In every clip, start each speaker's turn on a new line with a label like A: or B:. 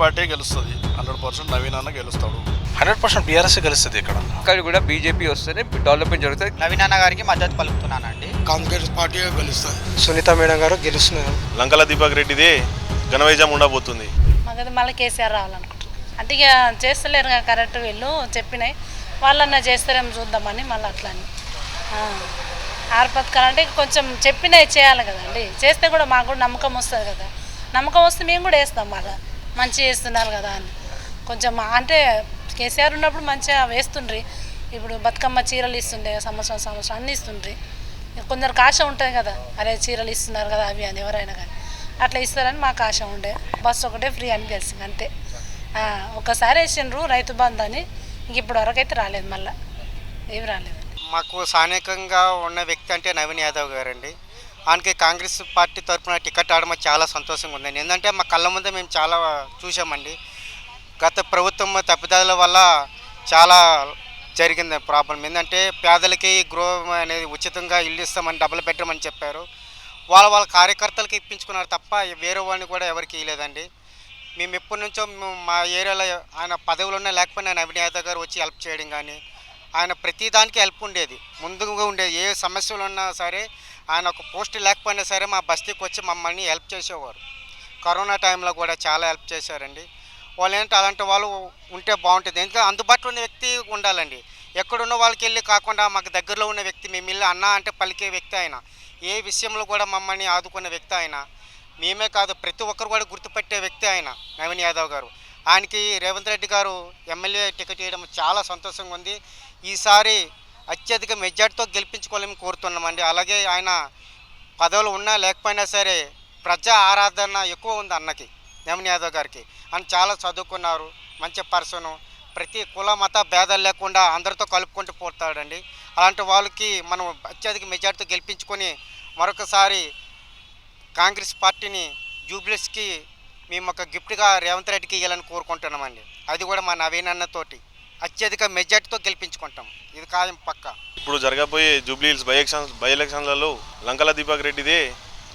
A: Party గెలుస్తుంది. Hundred percent Naveen అన్న గెలుస్తాడు.
B: హండ్రెడ్ పర్సెంట్ బీఆర్ఎస్ గెలుస్తుంది ఇక్కడ.
C: ఇక్కడ కూడా బీజేపీ వస్తేనే డెవలప్మెంట్ జరుగుతుంది.
D: నవీన్ అన్న గారికి మద్దతు పలుకుతున్నానండి.
E: కాంగ్రెస్ పార్టీ గెలుస్తుంది.
F: సునీత మేడం గారు గెలుస్తున్నారు.
G: లంకల దీపక్ రెడ్డిదే ఘనవైజం ఉండబోతుంది
H: మాకైతే మళ్ళీ కేసీఆర్ రావాలనుకుంటున్నాం అంటే ఇక చేస్తలేరు కదా కరెక్ట్ వీళ్ళు చెప్పినాయి. వాళ్ళన్నా చేస్తారేమో చూద్దామని మళ్ళీ అట్లా అని ఆ. ఆరు పథకాలు అంటే కొంచెం చెప్పినవి చేయాలి కదండి. చేస్తే కూడా మాకు కూడా నమ్మకం వస్తుంది కదా. నమ్మకం వస్తే మేము కూడా వేస్తాం మళ్ళీ. మంచిగా చేస్తున్నారు కదా అని. కొంచెం అంటే కేసీఆర్ ఉన్నప్పుడు మంచిగా వేస్తుండ్రి. ఇప్పుడు బతుకమ్మ చీరలు ఇస్తుండే సంవత్సరం సంవత్సరం అన్ని ఇస్తుండ్రి. కొందరికి ఆశ ఉంటుంది కదా అరే చీరలు ఇస్తున్నారు కదా అవి అని ఎవరైనా కానీ. అట్లా ఇస్తారని మాకు ఆశ ఉండే. బస్సు ఒకటే ఫ్రీ అని తెలిసింది అంతే. ఒకసారి వేసిండ్రు రైతు బంధు అని. ఇంక ఇప్పుడు వరకు అయితే రాలేదు మళ్ళీ. ఏమి రాలేదు.
D: మాకు స్థానికంగా ఉన్న వ్యక్తి అంటే నవీన్ యాదవ్ గారండి. ఆయనకి కాంగ్రెస్ పార్టీ తరఫున టికెట్ ఆడడం చాలా సంతోషంగా ఉందండి. ఎందుకంటే మా కళ్ళ ముందే మేము చాలా చూసామండి గత ప్రభుత్వం తప్పిదాల వల్ల చాలా జరిగింది ప్రాబ్లం. ఏంటంటే పేదలకి గృహం అనేది ఉచితంగా ఇల్లు ఇస్తామని డబుల్ బెడ్రూమ్ అని చెప్పారు. వాళ్ళ వాళ్ళ కార్యకర్తలకి ఇప్పించుకున్నారు తప్ప వేరే వాళ్ళని కూడా ఎవరికి ఇవ్వలేదండి మేము ఎప్పటి నుంచో మేము మా ఏరియాలో ఆయన పదవులు ఉన్నా లేకపోయినా ఆయన యాదవ్ గారు వచ్చి హెల్ప్ చేయడం కానీ ఆయన ప్రతి దానికి హెల్ప్ ఉండేది. ముందుగా ఉండేది ఏ సమస్యలు ఉన్నా సరే ఆయన ఒక పోస్ట్ లేకపోయినా సరే మా బస్తీకి వచ్చి మమ్మల్ని హెల్ప్ చేసేవారు. కరోనా టైంలో కూడా చాలా హెల్ప్ చేశారండి. వాళ్ళు ఏంటంటే అలాంటి వాళ్ళు ఉంటే బాగుంటుంది. ఎందుకంటే అందుబాటులో ఉన్న వ్యక్తి ఉండాలండి. ఎక్కడున్న వాళ్ళకి వెళ్ళి కాకుండా మాకు దగ్గరలో ఉన్న వ్యక్తి మేము వెళ్ళి అన్న అంటే పలికే వ్యక్తి ఆయన ఏ విషయంలో కూడా మమ్మల్ని ఆదుకున్న వ్యక్తి ఆయన మేమే కాదు ప్రతి ఒక్కరు కూడా గుర్తుపెట్టే వ్యక్తి ఆయన నవీన్ యాదవ్ గారు. ఆయనకి రేవంత్ రెడ్డి గారు ఎమ్మెల్యే టికెట్ ఇవ్వడం చాలా సంతోషంగా ఉంది. ఈసారి అత్యధిక మెజార్టీతో గెలిపించుకోవాలని కోరుతున్నామండి. అలాగే ఆయన పదవులు ఉన్నా లేకపోయినా సరే ప్రజా ఆరాధన ఎక్కువ ఉంది అన్నకి నవీన్ యాదవ్ గారికి. ఆయన చాలా చదువుకున్నారు మంచి పర్సను. ప్రతి కుల మత భేదాలు లేకుండా అందరితో కలుపుకుంటూ పోతాడండి. అలాంటి వాళ్ళకి మనం అత్యధిక మెజార్టీతో గెలిపించుకొని మరొకసారి కాంగ్రెస్ పార్టీని జూబ్లీస్కి మేము ఒక గిఫ్ట్గా రేవంత్ రెడ్డికి ఇవ్వాలని కోరుకుంటున్నామండి. అది కూడా మా నవీన్ అన్నతోటి అత్యధిక మెజార్టీతో గెలిపించుకుంటాం. ఇది ఖాయం పక్క.
G: ఇప్పుడు జరగబోయే Jubilee Hills by elections by ఎలక్షన్లలో లంకల దీపక్ రెడ్డిదే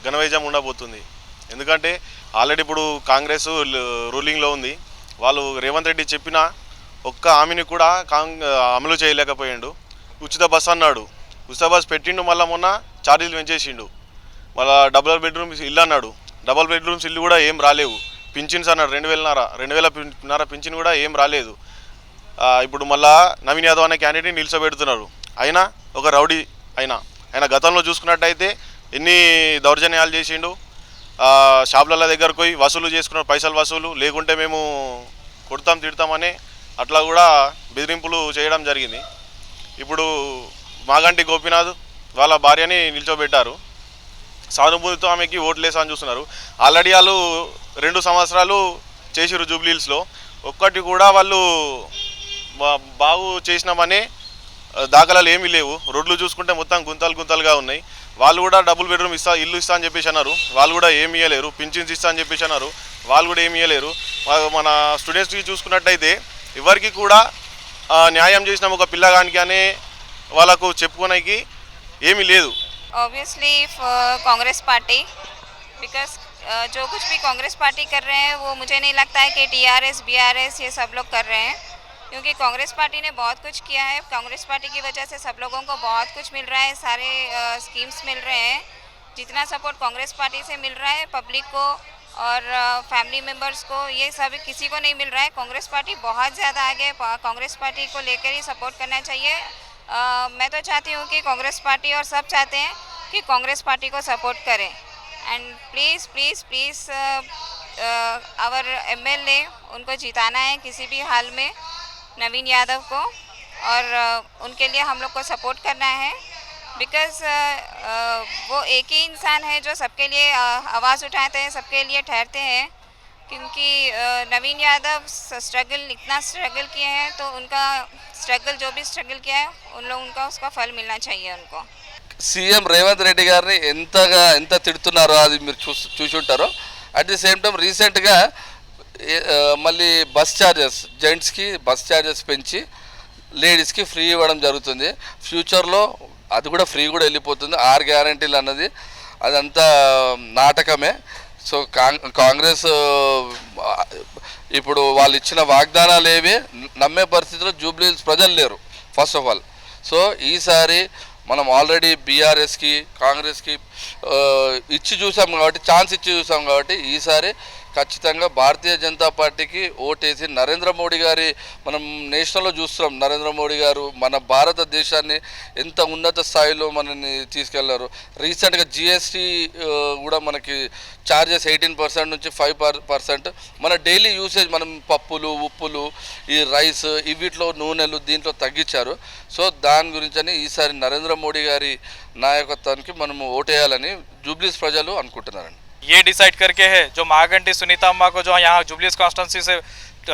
G: ఘనవైజం ఉండబోతుంది. ఎందుకంటే ఆల్రెడీ ఇప్పుడు కాంగ్రెస్ రూలింగ్లో ఉంది. వాళ్ళు రేవంత్ రెడ్డి చెప్పిన ఒక్క హామీని కూడా కాంగ్ అమలు చేయలేకపోయాడు. ఉచిత బస్ అన్నాడు. ఉచిత బస్ పెట్టిండు మళ్ళీ మొన్న ఛార్జీలు పెంచేసిండు. మళ్ళా డబుల్ బెడ్రూమ్స్ ఇల్లు అన్నాడు. డబుల్ బెడ్రూమ్స్ ఇల్లు కూడా ఏం రాలేవు. పింఛన్స్ అన్నాడు. రెండు వేలన్నర రెండు వేల నర పింఛన్ కూడా ఏం రాలేదు. ఇప్పుడు మళ్ళా నవీన్ యాదవ్ అనే క్యాండిడేట్ని నిలిచోబెడుతున్నారు. అయినా ఒక రౌడీ అయినా. ఆయన గతంలో చూసుకున్నట్టయితే ఎన్ని దౌర్జన్యాలు చేసిండు ఆ, షాపుల దగ్గరకు పోయి వసూలు చేసుకున్న పైసలు వసూలు లేకుంటే మేము కొడతాం తిడతామని అట్లా కూడా బెదిరింపులు చేయడం జరిగింది. ఇప్పుడు మాగంటి గోపీనాథ్ వాళ్ళ భార్యని నిల్చోబెట్టారు. సానుభూతితో ఆమెకి ఓట్లేసా అని చూస్తున్నారు. ఆల్రెడీ వాళ్ళు రెండు సంవత్సరాలు చేసిరు జూబ్లీహిల్స్లో. ఒక్కటి కూడా వాళ్ళు బాగు చేసినామని ఆ, దాఖలాలు ఏమీ లేవు రోడ్లు చూసుకుంటే మొత్తం గుంతలు గుంతలుగా ఉన్నాయి వాళ్ళు కూడా డబుల్ బెడ్రూమ్ ఇస్తా ఇల్లు ఇస్తా అని చెప్పేసి అన్నారు వాళ్ళు కూడా ఏమి ఇవ్వలేరు పింఛన్స్ ఇస్తా అని చెప్పేసి అన్నారు వాళ్ళు కూడా ఏమి ఇవ్వలేరు మా- మన స్టూడెంట్స్కి చూసుకున్నట్టయితే ఎవరికి కూడా ఆ, న్యాయం చేసిన ఒక పిల్లగానికి అనే వాళ్ళకు చెప్పుకోనికి ఏమీ లేదు
I: ऑब्वियसली कांग्रेस पार्टी बिकॉज जो कुछ भी कांग्रेस पार्टी कर रहे हैं वो मुझे नहीं लगता है कि टीआरएस बीआरएस ये सब लोग कर रहे हैं क्योंकि कांग्रेस पार्टी ने बहुत कुछ किया है। कांग्रेस पार्टी की वजह से सब लोगों को बहुत कुछ मिल रहा है सारे स्कीम्स मिल रहे हैं। जितना सपोर्ट कांग्रेस पार्टी से मिल रहा है पब्लिक को और फैमिली मेंबर्स को ये सब किसी को नहीं मिल रहा है। कांग्रेस पार्टी बहुत ज़्यादा आगे कांग्रेस पार्टी को लेकर ही सपोर्ट करना चाहिए। अ, मैं तो चाहती हूँ कि कांग्रेस पार्टी और सब चाहते हैं कि कांग्रेस पार्टी को सपोर्ट करें। And please please please our MLA उनको जिताना है किसी भी हाल में। नवीन यादव को और अ, उनके लिए हम लोग को सपोर्ट करना है बिकॉज़ वो एक ही इंसान है जो सबके लिए अ, आवाज़ उठाते हैं सबके लिए ठहरते हैं क्योंकि अ, नवीन यादव स्ट्रगल इतना स्ट्रगल किए हैं तो उनका स्ट्रगल जो भी स्ट्रगल किया है उन लोग उनका उसका फल मिलना चाहिए उनको
C: సీఎం రేవంత్ రెడ్డి గారిని ఎంతగా ఎంత తిడుతున్నారో అది మీరు చూ చూసి ఉంటారో అట్ ది సేమ్ టైం రీసెంట్గా ఏ- ఆ, మళ్ళీ బస్ ఛార్జెస్ జెంట్స్కి బస్ ఛార్జెస్ పెంచి లేడీస్కి ఫ్రీ ఇవ్వడం జరుగుతుంది. ఫ్యూచర్లో అది కూడా ఫ్రీ కూడా వెళ్ళిపోతుంది. ఆర్ గ్యారంటీలు అన్నది అదంతా నాటకమే. సో కాంగ్రెస్ ఇప్పుడు వాళ్ళు ఇచ్చిన వాగ్దానాలు ఏవి? నమ్మే పరిస్థితిలో జూబ్లీ ప్రజలు లేరు ఫస్ట్ ఆఫ్ ఆల్. సో ఈసారి మనం ఆల్రెడీ బీఆర్ఎస్కి కాంగ్రెస్కి ఇచ్చి చూసాం కాబట్టి ఛాన్స్ ఇచ్చి చూసాం కాబట్టి ఈసారి ఖచ్చితంగా భారతీయ జనతా పార్టీకి ఓటేసి నరేంద్ర మోడీ గారి మనం నేషనల్లో చూస్తున్నాం. నరేంద్ర మోడీ గారు మన భారతదేశాన్ని ఎంత ఉన్నత స్థాయిలో మనని తీసుకెళ్ళారు. రీసెంట్గా జిఎస్టీ కూడా మనకి ఛార్జెస్ ఎయిటీన్ పర్సెంట్ నుంచి ఫైవ్ పర్సెంట్ మన డైలీ యూసేజ్ మనం పప్పులు ఉప్పులు ఈ రైస్ ఇవిట్లో నూనెలు దీంట్లో తగ్గించారు. సో దాని గురించని ఈసారి నరేంద్ర మోడీ గారి నాయకత్వానికి మనము ఓటేయాలని జూబ్లీస్ ప్రజలు అనుకుంటున్నారండి
J: ये डिसाइड करके है जो महागंटी सुनीता अम्मा को जो यहाँ जुबलीस कॉन्स्टेंसी से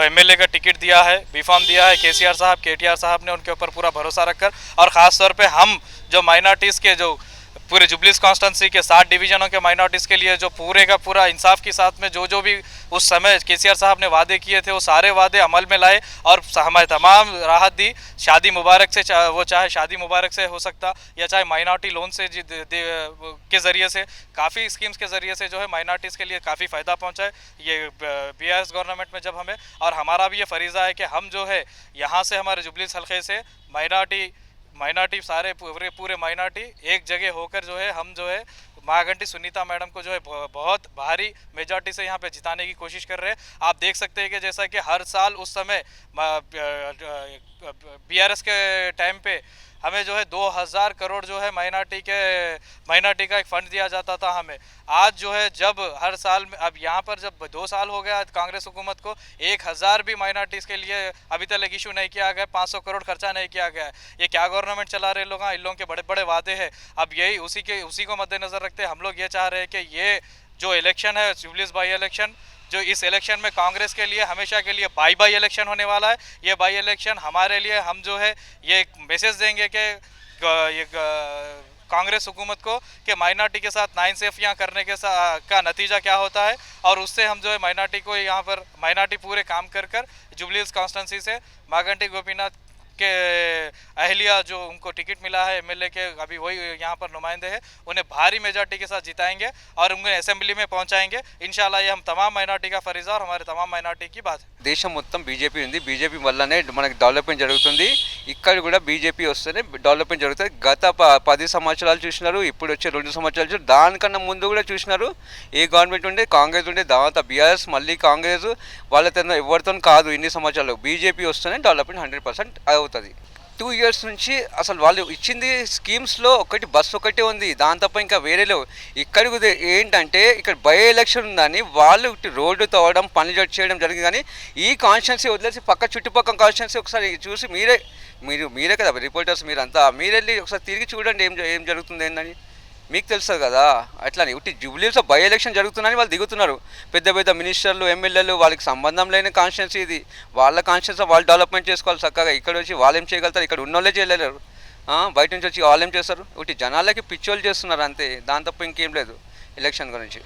J: एमएलए का टिकट दिया है बीफॉर्म दिया है केसीआर साहब केटीआर साहब ने उनके ऊपर पूरा भरोसा रखकर और ख़ास तौर पे हम जो माइनॉरिटीज़ के जो पूरे जुबलीस कॉन्स्टेंसी के सात डिवीजनों के माइनॉरिटीज़ के लिए जो पूरे का पूरा इंसाफ के साथ में जो जो भी उस समय केसीआर साहब ने वादे किए थे वो सारे वादे अमल में लाए और हमारे तमाम राहत दी। शादी मुबारक से चा, वो चाहे शादी मुबारक से हो सकता या चाहे माइनॉरिटी लोन से दे- दे- के ज़रिए से काफ़ी स्कीम्स के ज़रिए से जो है माइनॉरिटीज़ के लिए काफ़ी फ़ायदा पहुँचाए ये बी गवर्नमेंट में जब हमें और हमारा भी ये फरीज़ा है कि हम जो है यहाँ से हमारे जुबलीस हल्के से माइनॉरिटी माइनॉरिटी सारे पूरे पूरे माइनॉरिटी एक जगह होकर जो है हम जो है महाघंटी सुनीता मैडम को जो है बहुत भारी मेजॉरिटी से यहाँ पे जिताने की कोशिश कर रहे हैं आप देख सकते हैं कि जैसा कि हर साल उस समय बीआरएस के टाइम पे हमें जो है 2000 करोड़ जो है माइनॉरिटी के, माइनॉरिटी का एक फंड दिया जाता था हमें। आज जो है जब हर साल में, अब यहाँ पर जब दो साल हो गया कांग्रेस हुकूमत को, एक हज़ार भी माइनॉरिटीज़ के लिए अभी तक इशू नहीं किया गया 500 करोड़ खर्चा नहीं किया गया। ये क्या गवर्नमेंट चला रहे लोग? हैं, इन लोगों के बड़े बड़े वादे हैं। अब यही उसी के, उसी को मद्देनज़र रखते हम लोग ये चाह रहे हैं कि ये जो इलेक्शन है जुबलीस बाई इलेक्शन जो इस इलेक्शन में कांग्रेस के लिए हमेशा के लिए बाई बाई इलेक्शन होने वाला है। ये बाई इलेक्शन हमारे लिए हम जो है ये एक मैसेज देंगे कि ये कांग्रेस हुकूमत को कि माइनॉरिटी के साथ नाइंसाफियाँ करने के सा, का नतीजा क्या होता है और उससे हम जो है माइनॉरिटी को यहाँ पर माइनॉरिटी पूरे काम कर कर जुबलीस कॉन्स्टेंसी से मागंटी गोपीनाथ के अहलिया जो उनको टिकट मिला है एमएलए के अभी वही यहाँ पर नुमाइंदे हैं उन्हें भारी मेजॉरिटी के साथ जिताएंगे और उन्हें असेंबली में पहुँचाएंगे इंशाल्लाह ये हम तमाम माइनॉरिटी का फरीज़ा और हमारे तमाम माइनॉरिटी की बात है
K: దేశం మొత్తం బీజేపీ ఉంది బీజేపీ వల్లనే మనకి డెవలప్మెంట్ జరుగుతుంది ఇక్కడ కూడా బీజేపీ వస్తేనే డెవలప్మెంట్ జరుగుతుంది గత ప పది సంవత్సరాలు చూసినారు ఇప్పుడు వచ్చే రెండు సంవత్సరాలు చూసి దానికన్నా ముందు కూడా చూసినారు ఏ గవర్నమెంట్ ఉండే కాంగ్రెస్ ఉండే తర్వాత బీఆర్ఎస్ మళ్ళీ కాంగ్రెస్ వాళ్ళతో ఎవరితో కాదు ఇన్ని సంవత్సరాలు బీజేపీ వస్తేనే డెవలప్మెంట్ హండ్రెడ్ పర్సెంట్ అవుతుంది. టూ ఇయర్స్ నుంచి అసలు వాళ్ళు ఇచ్చింది స్కీమ్స్లో ఒకటి బస్ ఒకటే ఉంది. దాని తప్ప ఇంకా వేరే లేవు. ఏంటంటే ఇక్కడ బై ఎలక్షన్ ఉందని వాళ్ళు రోడ్డు తవ్వడం పనులు చేయడం జరిగింది కానీ ఈ కాన్స్టిట్యున్సీ వదిలేసి పక్క చుట్టుపక్కల కాన్స్టిట్యున్సీ ఒకసారి చూసి మీరే మీరు మీరే కదా రిపోర్టర్స్ మీరంతా. మీరెళ్ళి ఒకసారి తిరిగి చూడండి ఏం ఏం జరుగుతుంది ఏందని. మీకు తెలుస్తుంది కదా అట్లా ఉట్టి జూబ్లీస్లో బై ఎలక్షన్ జరుగుతుందని వాళ్ళు దిగుతున్నారు. పెద్ద పెద్ద మినిస్టర్లు ఎమ్మెల్యేలు వాళ్ళకి సంబంధం లేని కాన్స్టిట్యున్సీ ఇది. వాళ్ళ కాన్స్టిట్యున్సీ వాళ్ళు డెవలప్మెంట్ చేసుకోవాలి చక్కగా. ఇక్కడ వచ్చి వాళ్ళు ఏం చేయగలుగుతారు? ఇక్కడ ఉన్నోళ్ళే చేయలేరు. బయట నుంచి వచ్చి వాళ్ళు ఏం చేస్తారు? ఒకటి జనాలకి పిచ్చోళ్ళు చేస్తున్నారు అంతే. దాని తప్ప ఇంకేం లేదు. ఎలక్షన్ గురించి.